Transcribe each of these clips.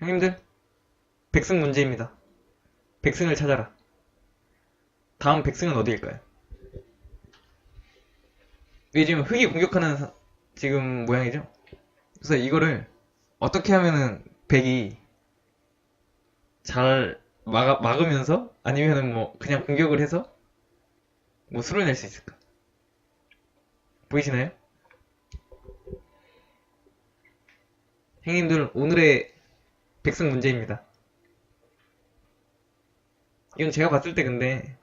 형님들, 백승 문제입니다. 백승을 찾아라. 다음 백승은 어디일까요? 이게 지금 흙이 공격하는 사- 지금 모양이죠? 그래서 이거를 어떻게 하면은 백이 잘 막아, 막으면서 아니면은 뭐 그냥 공격을 해서 뭐 수를 낼 수 있을까? 보이시나요? 형님들 오늘의 백승 문제입니다. 이건 제가 봤을 때 근데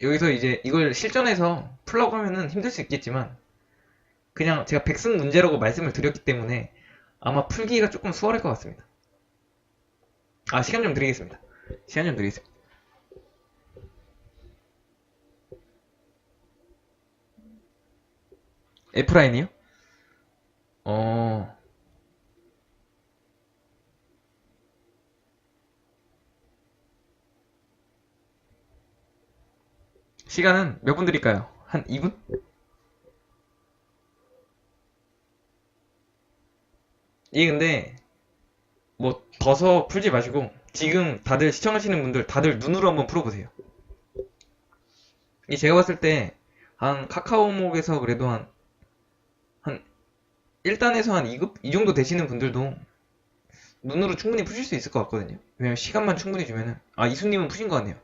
여기서 이제 이걸 실전에서 풀라고 하면은 힘들 수 있겠지만 그냥 제가 백승 문제라고 말씀을 드렸기 때문에 아마 풀기가 조금 수월할 것 같습니다. 아 시간 좀 드리겠습니다. 시간 좀 드리겠습니다. F라인이요? 어... 시간은 몇 분 드릴까요? 한 2분? 이게 근데 뭐 더서 풀지 마시고 지금 다들 시청하시는 분들 다들 눈으로 한번 풀어보세요. 이 제가 봤을 때 한 카카오목에서 그래도 한 한 1단에서 한 2급? 이 정도 되시는 분들도 눈으로 충분히 푸실 수 있을 것 같거든요. 왜냐면 시간만 충분히 주면은 아 이수님은 푸신 것 같네요.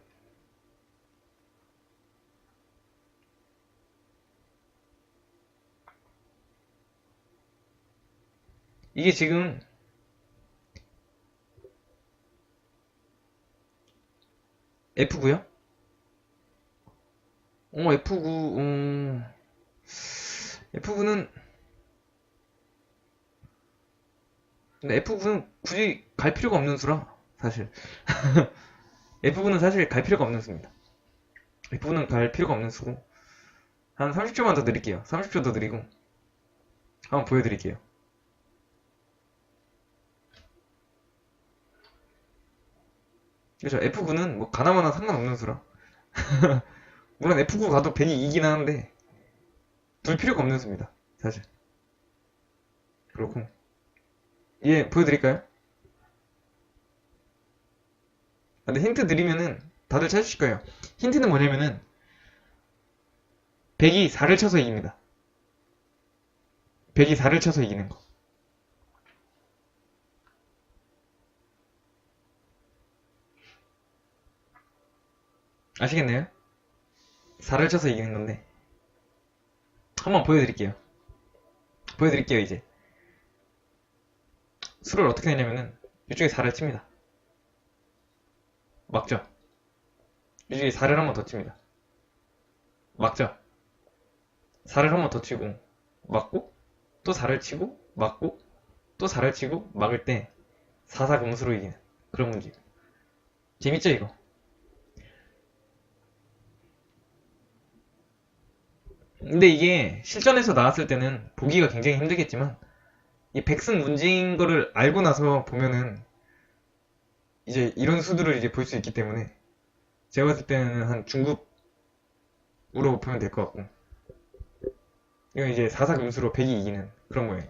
이게 지금 F9요? 어, F9, 음, F9는, 근데 F9는 굳이 갈 필요가 없는 수라, 사실. F9는 사실 갈 필요가 없는 수입니다. F9는 갈 필요가 없는 수고, 한 30초만 더 드릴게요. 30초 더 드리고, 한번 보여드릴게요. 그렇죠. F9는 뭐 가나마나 상관없는 수라. 물론 F9 가도 100이 이긴 하는데 둘 필요가 없는 수입니다. 사실. 그렇고. 예, 보여드릴까요? 아, 근데 힌트 드리면은 다들 찾으실 거예요. 힌트는 뭐냐면은 100이 4를 쳐서 이깁니다. 100이 4를 쳐서 이기는 거. 아시겠나요? 4를 쳐서 이기는 건데. 한번 보여드릴게요. 보여드릴게요, 이제. 수를 어떻게 내냐면은, 이쪽에 4를 칩니다. 막죠? 이쪽에 4를 한 번 더 칩니다. 막죠? 4를 한 번 더 치고, 막고, 또 4를 치고, 막고, 또 4를 치고, 막을 때, 4, 4 공수로 이기는 그런 문제. 재밌죠, 이거? 근데 이게 실전에서 나왔을 때는 보기가 굉장히 힘들겠지만 이 백승 문제인 거를 알고 나서 보면은 이제 이런 수들을 이제 볼 수 있기 때문에 제가 봤을 때는 한 중급으로 보면 될 것 같고 이건 이제 4사 금수로 100이 이기는 그런 거예요.